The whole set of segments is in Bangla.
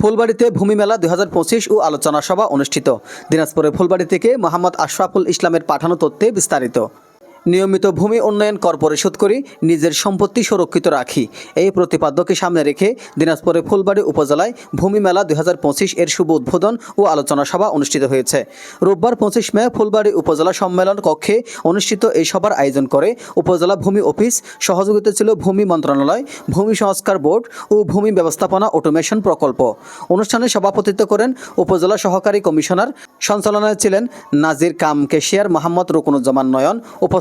ফুলবাড়িতে ভূমি মেলা দু হাজার পঁচিশ ও আলোচনা সভা অনুষ্ঠিত। দিনাজপুরের ফুলবাড়ি থেকে মোহাম্মদ আশরাফুল ইসলামের পাঠানো তথ্যে বিস্তারিত। নিয়মিত ভূমি উন্নয়ন কর পরিশোধ করি, নিজের সম্পত্তি সুরক্ষিত রাখি। এই প্রতিপাদ্যকে সামনে রেখে দিনাজপুরের ফুলবাড়ি উপজেলায় ভূমি মেলা দু হাজার পঁচিশ এর শুভ উদ্বোধন ও আলোচনা সভা অনুষ্ঠিত হয়েছে। রোববার পঁচিশ মে ফুলবাড়ি উপজেলা সম্মেলন কক্ষে অনুষ্ঠিত এই সভার আয়োজন করে উপজেলা ভূমি অফিস, সহযোগিতা ছিল ভূমি মন্ত্রণালয়, ভূমি সংস্কার বোর্ড ও ভূমি ব্যবস্থাপনা অটোমেশন প্রকল্প। অনুষ্ঠানে সভাপতিত্ব করেন উপজেলা সহকারী কমিশনার সঞ্চালনায় ছিলেন নাজির কাম কেশিয়ার মোহাম্মদ রুকনুজ্জামান নয়ন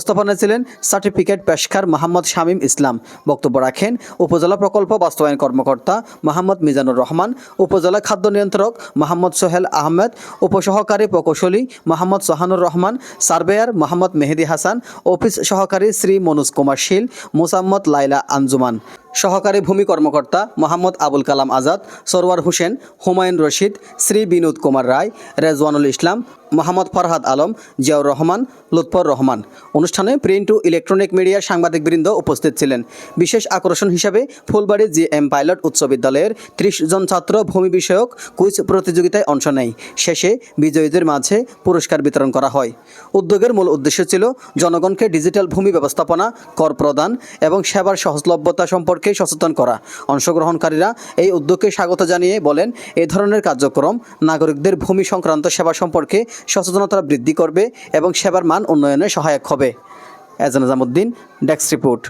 উপস্থাপনায় ছিলেন সার্টিফিকেট পেশকার মোহাম্মদ শামীম ইসলাম। বক্তব্য রাখেন উপজেলা প্রকল্প বাস্তবায়ন কর্মকর্তা মোহাম্মদ মিজানুর রহমান, উপজেলা খাদ্য নিয়ন্ত্রক মোহাম্মদ সোহেল আহমেদ, উপসহকারী প্রকৌশলী মোহাম্মদ সোহানুর রহমান, সার্ভেয়ার মোহাম্মদ মেহেদি হাসান, অফিস সহকারী শ্রী মনোজ কুমার শীল, মোসাম্মদ লাইলা আঞ্জুমান। সহকারী ভূমি কর্মকর্তা মোহাম্মদ আবুল কালাম আজাদ, সরওয়ার হোসেন, হুমায়ুন রশিদ, শ্রী বিনোদ কুমার রায়, রেজওয়ানুল ইসলাম, মোহাম্মদ ফরহাদ আলম, জিয়াউর রহমান, লুৎফর রহমান। অনুষ্ঠানে প্রিন্ট ও ইলেকট্রনিক মিডিয়ার সাংবাদিকবৃন্দ উপস্থিত ছিলেন। বিশেষ আকর্ষণ হিসাবে ফুলবাড়ি জি এম পাইলট উচ্চ বিদ্যালয়ের ত্রিশ জন ছাত্র ভূমি বিষয়ক কুইজ প্রতিযোগিতায় অংশ নেয়। শেষে বিজয়ীদের মাঝে পুরস্কার বিতরণ করা হয়। উদ্যোগের মূল উদ্দেশ্য ছিল জনগণকে ডিজিটাল ভূমি ব্যবস্থাপনা, কর প্রদান এবং সেবার সহজলভ্যতা সম্পর্কে সচেতন করা। অংশগ্রহণকারীরা এই উদ্যোগকে স্বাগত জানিয়ে বলেন, এ ধরনের কার্যক্রম নাগরিকদের ভূমি সংক্রান্ত সেবা সম্পর্কে সচেতনতা বৃদ্ধি করবে এবং সেবার মান উন্নয়নে সহায়ক হবে। Ejan Nizamuddin, desk report.